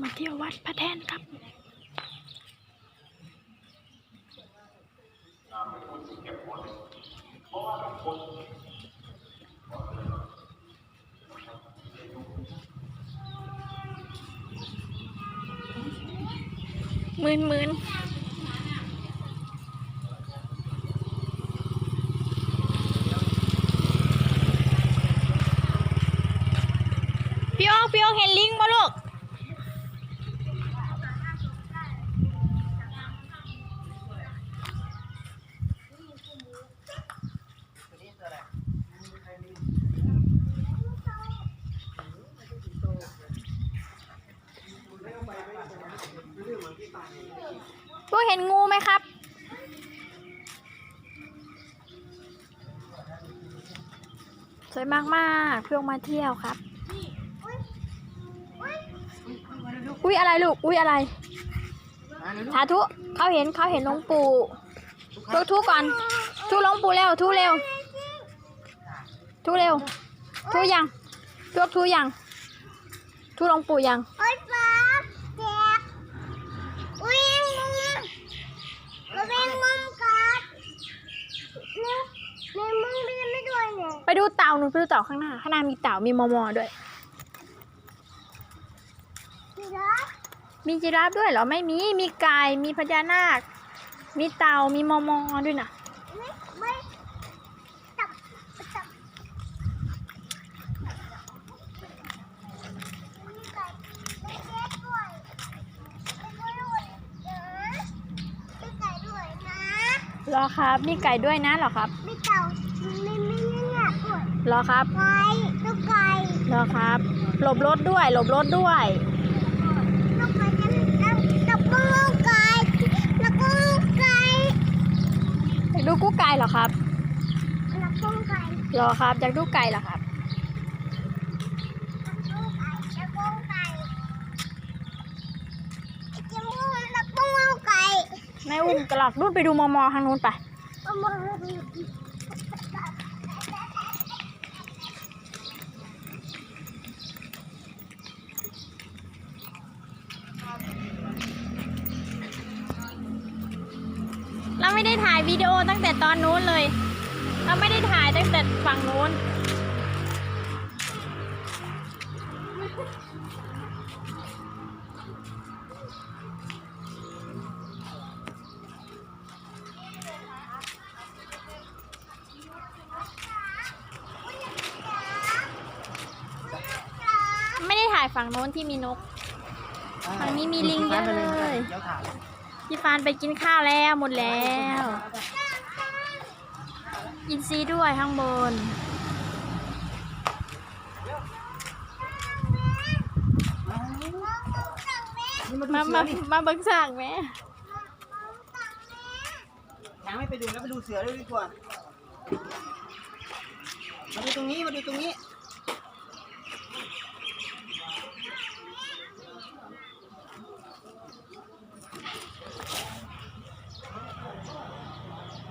มาเที่ยววัดพระแท่นครับมืนมืนพี่โอพี่โอเห็นลิงบ่ลูก พวกเห็นงูไหมครับ สวยมากๆเพื่อนมาเที่ยวครับ อุ้ยอะไรลูก อุ้ยอะไร สาธุเขาเห็นเขาเห็นหลวงปู่ทุกทุกก่อน ทุกหลวงปู่เร็วทุกเร็ว ทุกเร็ว ทุกยังทุกทุกยังทุกหลวงปู่ยัง โอ๊ยป๊าเจ็บอุ้ยมุม มันเป็นมุมกัดเนี่ยในมุมเป็นไม่ด้วยเนี่ยไปดูเต่าหนูไปดูเต่าข้างหน้า ข้างหน้ามีเต่ามีมอมอด้วยพี่รักมีจิราฟด้วยเหรอ ไม่มี มีไก่ มีพญานาค มีเต่า มีมอมอด้วยนะไม่ไม่จับจับมีไก่ไม่เจ็บด้วยไม่ด้วยนะมีไก่ด้วยนะ เหรอครับ มีไก่ด้วยนะหรอครับไม่เก่าไม่ไม่เนี่ยกดหรอครับไก่ลูกไก่หรอครับหลบรถด้วยหลบรถด้วยลูกไก่จะแล้วก็ลูกไก่แล้วก็ลูกไก่อยากดูกู้ไก่เหรอครับแล้วก็ไก่หรอครับอยากดูไก่เหรอครับ แล้วก็ไก่แล้วก็ไก่จะมูแล้วก็มูไก่ ไม่อุ้มกระหลอกนู่นไปดูมอมอทางนู้นไปเอามาเราไม่ได้ถ่ายวิดีโอตั้งแต่ตอนนู้นเลย เราไม่ได้ถ่ายตั้งแต่ฝั่งนู้น ไม่ได้ถ่าย ฝั่งโน้นที่มีนก ฝั่งนี้มีลิงเยอะเลย เดี๋ยวถามพี่ฟานไปกินข้าวแล้วหมดแล้วอินซีย์ด้วยข้างบนนี่มามามาดูเสือนี่มาเบิ้งสากไหมช้างไม่ไปดูแล้วไปดูเสือด้วยดีกว่า มาดูตรงนี้ มาดูตรงนี้